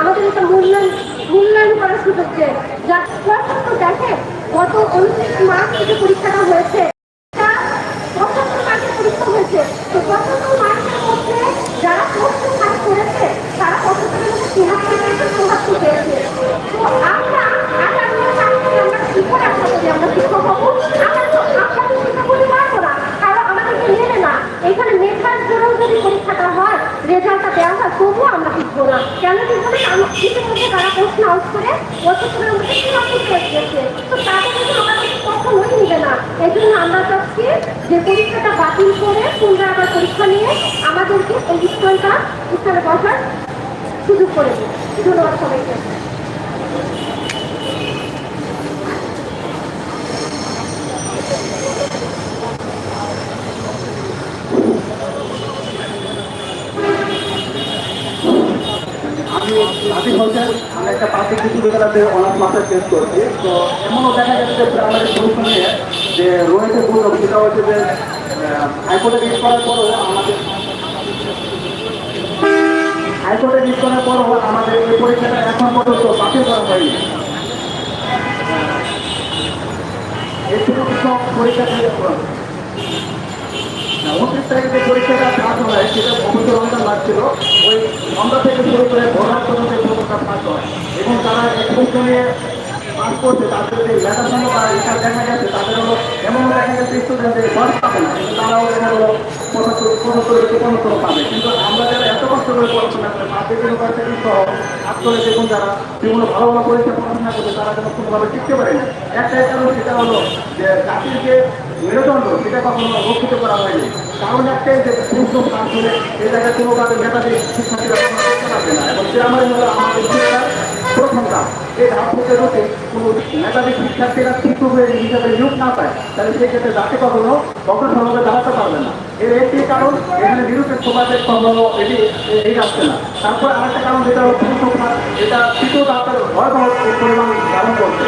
আমাদের একটা মূল্যায়ন মূল্যায়ন করার সুযোগ দেয়। যা দেখে গত উনত্রিশ মার্চ থেকে পরীক্ষাটা হয়েছে। যারা করেছে, তারা কত পেয়েছে চৌহাত্তর পেয়েছে তো আমরা আগামী সামনে আমরা কি করে আশা করি আমরা শিক্ষক হব আমরা তো আমরা তো শিক্ষক হতে পারব না কারণ আমাদেরকে নেবে না এখানে মেধার জন্য যদি পরীক্ষাটা হয় রেজাল্টটা তবুও আমরা শিখব না। কেন শিখব না? কারণ মধ্যে তারা প্রশ্ন আউট করে পঁচাত্তরের মধ্যে তিহাত্তর করে গেছে তো তাদের কিন্তু আমাদের কখনোই নিবে না। এই জন্য আমরা চাচ্ছি যে পরীক্ষাটা বাতিল করে পুনরায় আবার পরীক্ষা নিয়ে আমাদেরকে এই বিষয়টা স্থানে বসার সুযোগ করে দিন ধন্যবাদ সবাইকে। আমি আতিক হোসেন আমি একটা পাবলিক বিশ্ববিদ্যালয়তে অনার্স তো এমনও দেখা গেছে যে প্রাইমারি যে রয়েছে সেটা হচ্ছে যে হাইকোর্টে রিট করার পরও আমাদের হাইকোর্টে রিট করার আমাদের এই পরীক্ষাটা এখন পর্যন্ত বাতিল করা হয়নি। এই পরীক্ষা উনত্রিশ তারিখে যে পরীক্ষাটা পাস হয়, সেটা অবশ্য লাগছিল। ওই আমরা থেকে শুরু করে ভোরার পর্যন্ত পরীক্ষা পাস হয়। এবং তারা একদম নিয়ে পাস করছে, তাদের যে সঙ্গে বা দেখা গেছে তাদের হলো এমন দেখা গেছে স্টুডেন্টদের পাস পাবে না, কিন্তু তারাও দেখা গেলো পঁচাত্তর পঁচাত্তর পঁচাত্তর পাবে। কিন্তু আমরা যারা এত কষ্ট করে পড়াশোনা করে পাবলিক ইউনিভার্সিটি সহ আত্মরে দেখুন যারা বিভিন্ন ভালো ভালো পরীক্ষা পড়াশোনা করছে, তারা যেন কোনোভাবে টিকতে পারে না। একটাই কারণ, সেটা হলো যে জাতির মেরুদণ্ড, সেটা কখনো রক্ষিত করা হয়নি। কারণ একটাই যে পুরুষ কাজ করে এই জায়গায় কোনোভাবে মেধাবী শিক্ষার্থীরা করতে পারবে না। এবং গ্রামের হলো আমাদের প্রথম কাজ। এই ধাপ থেকে যদি কোনো মেধাবী শিক্ষার্থীরা শিক্ষক হয়ে হিসাবে নিয়োগ না পায়, তাহলে সেক্ষেত্রে জাতি কখনো অগ্রসরভাবে দাঁড়াতে পারবে না। এর একটি কারণ, এখানে নিরপেক্ষ সমাজের কখনো এটি এই আসছে না। তারপর আরেকটা কারণ, যেটা পুরুষ সংখ্যা এটা তৃতীয় ধাপের ভয়াবহ পরিমাণ ধারণ করছে।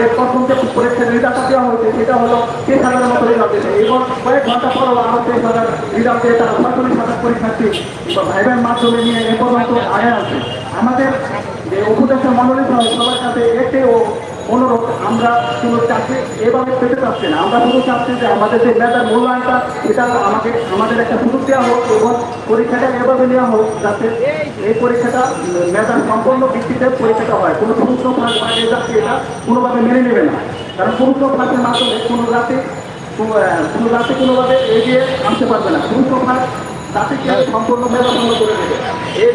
এর প্রথম যে পরীক্ষার রেজাল্টটা দেওয়া হয়েছে, সেটা হলো তেইশ হাজারের মতো রেজাল্ট দিয়েছে। এবং কয়েক ঘণ্টা পরও আরও তেইশ হাজার রেজাল্ট দিয়ে তারা সরকারি হাজার পরীক্ষার্থী ভাইবের মাধ্যমে নিয়ে এ পর্যন্ত আগে আছে আমাদের যে মন্ডলী সহ সবার কাছে একটাই ও অনুরোধ, আমরা কোনো চাকরি এভাবে পেতে চাচ্ছি না। আমরা শুধু চাচ্ছি যে আমাদের যে মেধার মূল্যায়নটা, এটা আমাকে, আমাদের একটা সুযোগ দেওয়া হোক এবং পরীক্ষাটা এভাবে নেওয়া হোক যাতে এই পরীক্ষাটা মেধার সম্পূর্ণ ভিত্তিতে পরীক্ষাটা হয়। কোনো পুরুষ ফাঁস বা রেজাল্টকে এটা কোনোভাবে মেনে নেবে না। কারণ পুরুষ ফাঁসের মাধ্যমে কোনো জাতি কোনো জাতি কোনোভাবে এগিয়ে আনতে পারবে না। পুরুষ ফাঁস জাতিকে সম্পূর্ণ মেধাপন্ন করে দেবে। এই